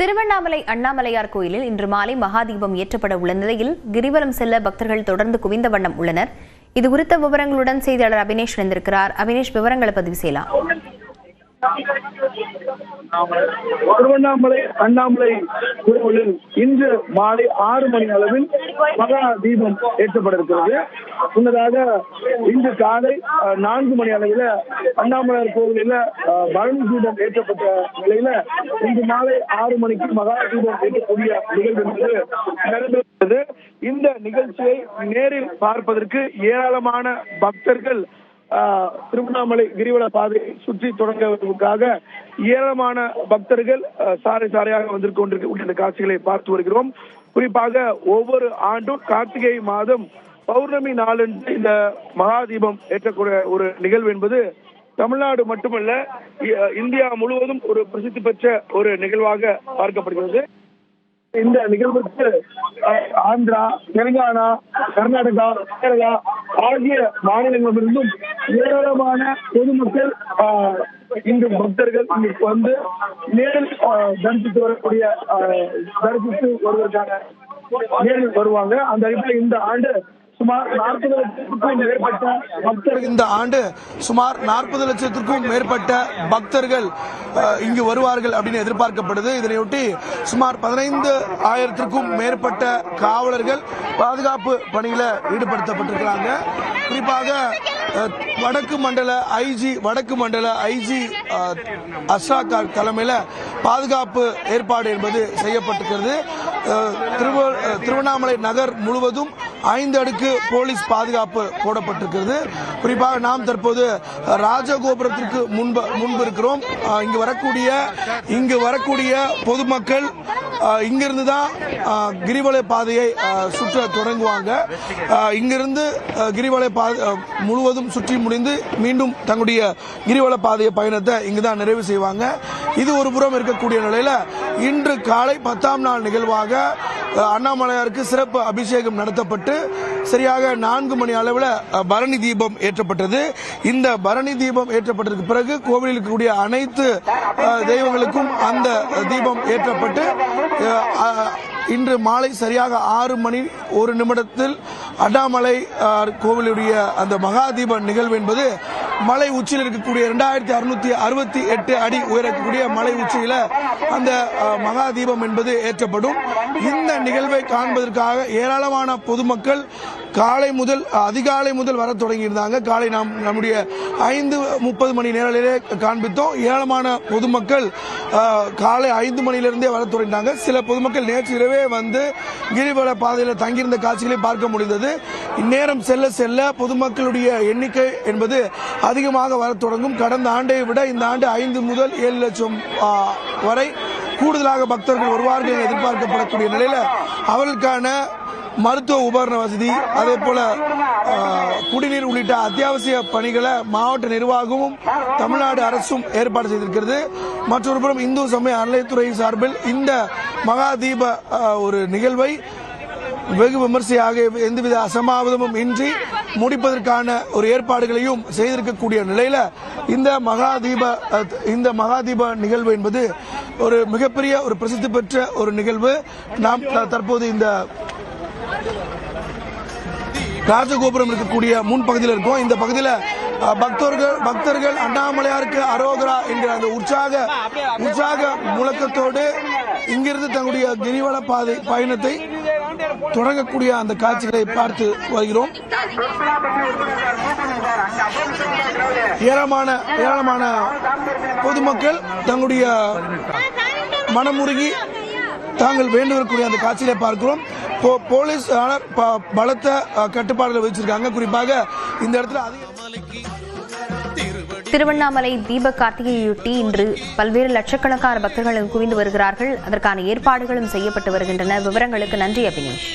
திருவண்ணாமலை அண்ணாமலையார் கோயிலில் இன்று மாலை மகாதீபம் ஏற்றப்பட உள்ள நிலையில் கிரிவலம் செல்ல பக்தர்கள் தொடர்ந்து குவிந்த வண்ணம் உள்ளனர். இது குறித்த விவரங்களுடன் செய்தியாளர் அபினேஷ் இணைந்திருக்கிறார். அபினேஷ் விவரங்களை பதிவு செய்யலாம். திருவண்ணாமலை அண்ணாமலை கோவிலில் இன்று மாலை ஆறு மணி அளவில் மகா தீபம் ஏற்றப்பட இருக்கிறது முன்னதாக இன்று காலை நான்கு மணி அளவில் அண்ணாமலையார் கோவிலில் அஹ், பரணி தீபம் ஏற்றப்பட்ட நிலையில இன்று மாலை ஆறு மணிக்கு மகா தீபம் ஏற்றக்கூடிய நிகழ்வு என்பது நடைபெறுகிறது. இந்த நிகழ்ச்சியை நேரில் பார்ப்பதற்கு ஏராளமான பக்தர்கள் திருவண்ணாமலை கிரிவல பாதை சுற்றி தொடங்குவதற்காக ஏராளமான பக்தர்கள் சாரை சாறை சாறையாக வந்து கொண்டிருக்கக்கூடிய காட்சிகளை பார்த்து வருகிறோம். குறிப்பாக ஒவ்வொரு ஆண்டும் கார்த்திகை மாதம் பௌர்ணமி நாளன்று இந்த மகாதீபம் ஏற்றக்கூடிய ஒரு நிகழ்வு என்பது தமிழ்நாடு மட்டுமல்ல இ- இந்தியா முழுவதும் ஒரு பிரசித்தி பெற்ற ஒரு நிகழ்வாக பார்க்கப்படுகிறது. இந்த நிகழ்வுக்கு ஆந்திரா தெலுங்கானா கர்நாடகா கேரளா ஆகிய மாநிலங்களிலிருந்தும் ஏராளமான பொதுமக்கள் இங்கு இன்று பக்தர்கள் இங்கு வந்து நேரில் தரிசித்து வரக்கூடிய தரிசித்து வருவதற்கான நேரில் வருவாங்க. அந்த அடிப்படையில் இந்த ஆண்டு சுமார் நாற்பது லட்சத்துக்கும் மேற்பட்ட பக்தர்கள் இந்த ஆண்டு சுமார் நாற்பது லட்சத்திற்கும் மேற்பட்ட பக்தர்கள் இங்கு வருவார்கள் அப்படின்னு எதிர்பார்க்கப்படுது. இதனையொட்டி சுமார் பதினைந்து ஆயிரத்திற்கும் மேற்பட்ட காவலர்கள் பாதுகாப்பு பணியில ஈடுபடுத்தப்பட்டிருக்கிறாங்க. குறிப்பாக வடக்கு மண்டல ஐஜி வடக்கு மண்டல ஐஜி அஷ்ராக் தலைமையில் பாதுகாப்பு ஏற்பாடு என்பது செய்யப்பட்டிருக்கிறது. திருவண்ணாமலை நகர் முழுவதும் ஐந்து அடுக்கு போலீஸ் பாதுகாப்பு போடப்பட்டிருக்கிறது. குறிப்பாக நாம் தற்போது ராஜகோபுரத்திற்கு முன்பு முன்பு இருக்கிறோம். இங்கு வரக்கூடிய இங்கு வரக்கூடிய பொதுமக்கள் இங்கிருந்து தான் கிரிவலை கிரிவல பாதையை சுற்ற தொடங்குவாங்க. இங்கிருந்து கிரிவலை கிரிவல பாதை முழுவதும் சுற்றி முடிந்து மீண்டும் தங்களுடைய கிரிவல பாதைய பயணத்தை இங்கு தான் நிறைவு செய்வாங்க. இது ஒரு புறம் இருக்கக்கூடிய நிலையில இன்று காலை பத்தாம் நாள் நிகழ்வாக அண்ணாமலையாருக்கு சிறப்பு அபிஷேகம் நடத்தப்பட்டு சரியாக நான்கு மணி அளவில் பரணி தீபம் ஏற்றப்பட்டது. இந்த பரணி தீபம் ஏற்றப்பட்டதுக்கு பிறகு கோவிலில் இருக்கக்கூடிய அனைத்து தெய்வங்களுக்கும் அந்த தீபம் ஏற்றப்பட்டு இன்று மாலை சரியாக ஆறு மணி ஒரு நிமிடத்தில் அண்ணாமலை கோவிலுடைய அந்த மகாதீப நிகழ்வு என்பது மலை உச்சியில் இருக்கக்கூடிய இரண்டாயிரத்தி அறுநூத்தி அறுபத்தி எட்டு அடி உயரக்கூடிய மலை உச்சியில அந்த மகாதீபம் என்பது ஏற்றப்படும். இந்த நிகழ்வை காண்பதற்காக ஏராளமான பொதுமக்கள் காலை முதல் அதிகாலை முதல் வர தொடங்கியிருந்தாங்க. காலை நாம் நம்முடைய ஐந்து முப்பது மணி நேரத்திலே காண்பித்தோம். ஏராளமான பொதுமக்கள் காலை ஐந்து மணியிலிருந்தே வர தொடங்கினாங்க. சில பொதுமக்கள் நேற்று இரவே வந்து கிரிவல பாதையில் தங்கியிருந்த காட்சிகளை பார்க்க முடிந்தது. இந்நேரம் செல்ல செல்ல பொதுமக்களுடைய எண்ணிக்கை என்பது அதிகமாக வர தொடங்கும். கடந்த ஆண்டை விட இந்த ஆண்டு ஐந்து முதல் ஏழு லட்சம் வரை கூடுதலாக பக்தர்கள் வருவார்கள் என எதிர்பார்க்கப்படக்கூடிய நிலையில் அவர்களுக்கான மருத்துவ உபகரண வசதி அதே போல குடிநீர் உள்ளிட்ட அத்தியாவசிய பணிகளை மாவட்ட நிர்வாகமும் தமிழ்நாடு அரசும் ஏற்பாடு செய்திருக்கிறது. மற்றொரு புறம் இந்து சமய அறநிலையத்துறை சார்பில் இந்த மகா தீப ஒரு நிகழ்வை வெகு விமர்சையாக எந்தவித அசம்பாவிதமும் இன்றி முடிப்பதற்கான ஒரு ஏற்பாடுகளையும் செய்திருக்கக்கூடிய நிலையில இந்த மகாதீப தீப இந்த மகாதீப நிகழ்வு என்பது ஒரு மிகப்பெரிய ஒரு பிரசித்தி பெற்ற ஒரு நிகழ்வு. நாம் த- தற்போது இந்த ராஜகோபுரம் இருக்கக்கூடிய முன் பகுதியில் இருக்கும். இந்த பகுதியில் பக்தர்கள் பக்தர்கள் அண்ணாமலையாருக்கு அரோகரா என்ற அந்த உற்சாக உற்சாக முழக்கத்தோடு இங்கிருந்து தங்களுடைய கிரிவல பாதை பயணத்தை தொடங்கக்கூடிய அந்த காட்சிகளை பார்த்து வருகிறோம். ஏராளமான ஏராளமான பொதுமக்கள் தங்களுடைய மனமுருகி தாங்கள் வேண்டுவதற்குரிய அந்த காட்சியில பார்க்கிறோம். போலீஸ் பலத்த கட்டுப்பாடுகள் வச்சிருக்காங்க குறிப்பாக இந்த இடத்துல அதிக திருவண்ணாமலை தீப கார்த்திகையொட்டி இன்று பல்வேறு லட்சக்கணக்கான பக்தர்களும் குவிந்து வருகிறார்கள். அதற்கான ஏற்பாடுகளும் செய்யப்பட்டு வருகின்றன. விவரங்களுக்கு நன்றி அபினேஷ்.